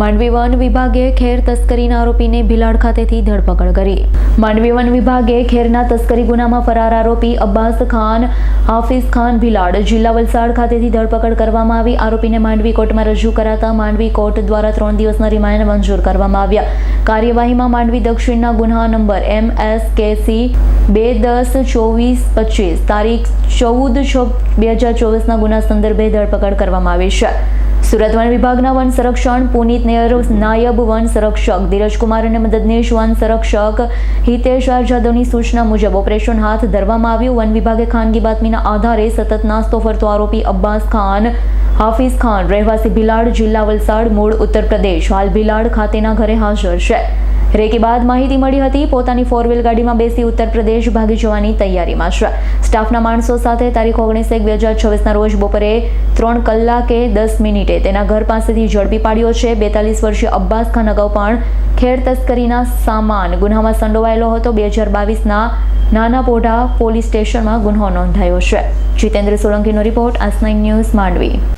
Mandvi one વિભાગે ખેર તસ્કરીના આરોપીને ભિલાડ ખાતેથી ધરપકડ કરી. માંડવી વન વિભાગે ખેરના તસ્કરી ગુનામાં ફરાર આરોપી અબ્બાસ ખાન, હાફિઝ ખાન ભિલાડ જિલ્લા વલસાડ ખાતેથી ધરપકડ કરવામાં આવી. આરોપીને માંડવી કોર્ટમાં રજૂ કરાતા માંડવી કોર્ટ દ્વારા ત્રણ દિવસના રિમાન્ડ મંજૂર કરવામાં આવ્યા. કાર્યવાહીમાં માંડવી દક્ષિણના ગુના number M S K C બે દસ ચોવીસ પચીસ તારીખ ચૌદ છ બે હજાર ચોવીસના ગુના સંદર્ભે ધરપકડ કરવામાં આવી છે. સુરત વન વિભાગના વન સંરક્ષણ, પુનિત નેહર, નાયબ વન સંરક્ષક, ધીરજકુમાર અને મદદનીશ વન સંરક્ષક હિતેશ આર જાદવની સૂચના મુજબ ઓપરેશન હાથ ધરવામાં આવ્યું. વન વિભાગે ખાનગી બાતમીના આધારે સતત નાસ્તો ફરતો આરોપી અબ્બાસ ખાન, હાફિઝ ખાન, રહેવાસી ભિલાડ જિલ્લા વલસાડ, મૂળ ઉત્તર પ્રદેશ. હાલ ભિલાડ ખાતેના ઘરે હાજર છે. રેકી બાદ માહિતી મળી હતી, પોતાની ફોર વ્હીલ ગાડીમાં બેસી ઉત્તર પ્રદેશ ભાગી જવાની તૈયારીમાં છે સ્ટાફના માણસો સાથે તારીખ ઓગણીસ એક બે હજાર છવ્વીસના રોજ બપોરે ત્રણ કલાકે દસ મિનિટે તેના ઘર પાસેથી ઝડપી પાડ્યો છે. બેતાલીસ વર્ષીય અબ્બાસ ખાન અગાઉ પણ ખેડ તસ્કરીના સામાન ગુન્હામાં સંડોવાયેલો હતો. બે હજાર બાવીસના નાના પોઢા પોલીસ સ્ટેશનમાં ગુન્હો નોંધાયો છે. જીતેન્દ્ર સોલંકીનો રિપોર્ટ આસ નાઇન ન્યૂઝ માંડવી.